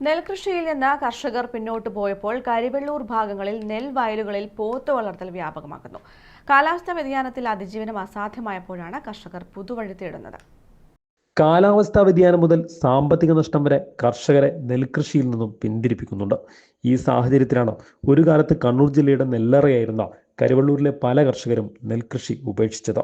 നെൽകൃഷിയിൽ നിന്ന് കർഷകർ പിന്നോട്ട് പോയപ്പോൾ കരിവെള്ളൂർ ഭാഗങ്ങളിൽ നെൽവയലുകളിൽ പോത്ത് വളർത്തൽ വ്യാപകമാക്കുന്നു. കാലാവസ്ഥാ വ്യതിയാനത്തിൽ അതിജീവനം അസാധ്യമായപ്പോഴാണ് കർഷകർ പുതുവഴി തേടുന്നത്. കാലാവസ്ഥാ വ്യതിയാനം മുതൽ സാമ്പത്തിക നഷ്ടം വരെ കർഷകരെ നെൽകൃഷിയിൽ നിന്നും പിന്തിരിപ്പിക്കുന്നുണ്ട്. ഈ സാഹചര്യത്തിലാണ് ഒരു കാലത്ത് കണ്ണൂർ ജില്ലയുടെ നെല്ലറയായിരുന്ന കരുവള്ളൂരിലെ പല കർഷകരും നെൽകൃഷി ഉപേക്ഷിച്ചത്.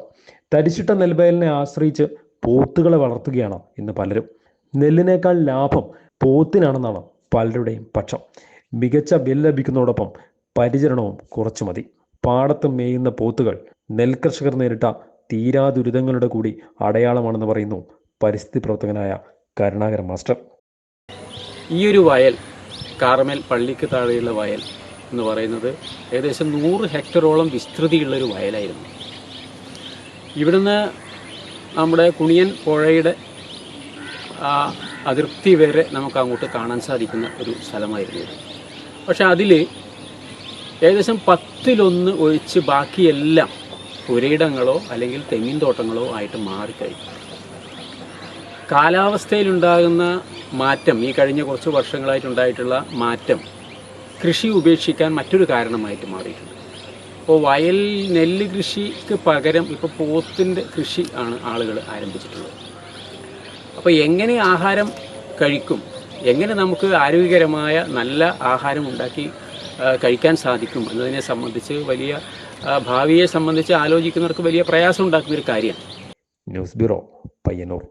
തരിച്ചിട്ട നെൽവയലിനെ ആശ്രയിച്ച് പോത്തുകളെ വളർത്തുകയാണ് ഇന്ന് പലരും. നെല്ലിനേക്കാൾ ലാഭം പോത്തിനാണെന്നാണ് പലരുടെയും പക്ഷം. മികച്ച ബിൽ ലഭിക്കുന്നതോടൊപ്പം പരിചരണവും കുറച്ചു മതി. പാടത്ത് മേയുന്ന പോത്തുകൾ നെൽകർഷകർ നേരിട്ട തീരാ ദുരിതങ്ങളുടെ കൂടി അടയാളമാണെന്ന് പറയുന്നു പരിസ്ഥിതി പ്രവർത്തകനായ കരുണാകരൻ മാസ്റ്റർ. ഈ ഒരു വയൽ കാർമൽ പള്ളിക്ക് താഴെയുള്ള വയൽ എന്ന് പറയുന്നത് ഏകദേശം നൂറ് ഹെക്ടറോളം വിസ്തൃതിയുള്ള ഒരു വയലായിരുന്നു. ഇവിടുന്ന് നമ്മുടെ കുണിയൻ പുഴയുടെ അതിർത്തി വരെ നമുക്ക് അങ്ങോട്ട് കാണാൻ സാധിക്കുന്ന ഒരു സ്ഥലമായിരുന്നു പക്ഷെ അതിൽ ഏകദേശം പത്തിലൊന്ന് ഒഴിച്ച് ബാക്കിയെല്ലാം പുരയിടങ്ങളോ അല്ലെങ്കിൽ തെങ്ങിൻ തോട്ടങ്ങളോ ആയിട്ട് മാറിക്കഴിഞ്ഞു. കാലാവസ്ഥയിലുണ്ടാകുന്ന മാറ്റം ഈ കഴിഞ്ഞ കുറച്ച് വർഷങ്ങളായിട്ടുണ്ടായിട്ടുള്ള മാറ്റം കൃഷി ഉപേക്ഷിക്കാൻ മറ്റൊരു കാരണമായിട്ട് മാറിയിട്ടുണ്ട്. ഇപ്പോൾ വയൽ നെല്ല് കൃഷിക്ക് പകരം ഇപ്പോൾ പോത്തിന്റെ കൃഷി ആണ് ആളുകൾ ആരംഭിച്ചിട്ടുള്ളത്. അപ്പോൾ എങ്ങനെ ആഹാരം കഴിക്കും? എങ്ങനെ നമുക്ക് ആരോഗ്യകരമായ നല്ല ആഹാരം ഉണ്ടാക്കി കഴിക്കാൻ സാധിക്കും? എന്നതിനെ സംബന്ധിച്ച് വലിയ ഭാവിയെ സംബന്ധിച്ച് ആലോചിക്കുന്നവർക്ക് വലിയ പ്രയാസം ഉണ്ടാക്കുന്ന ഒരു കാര്യമാണ്. News bureau Payyanur.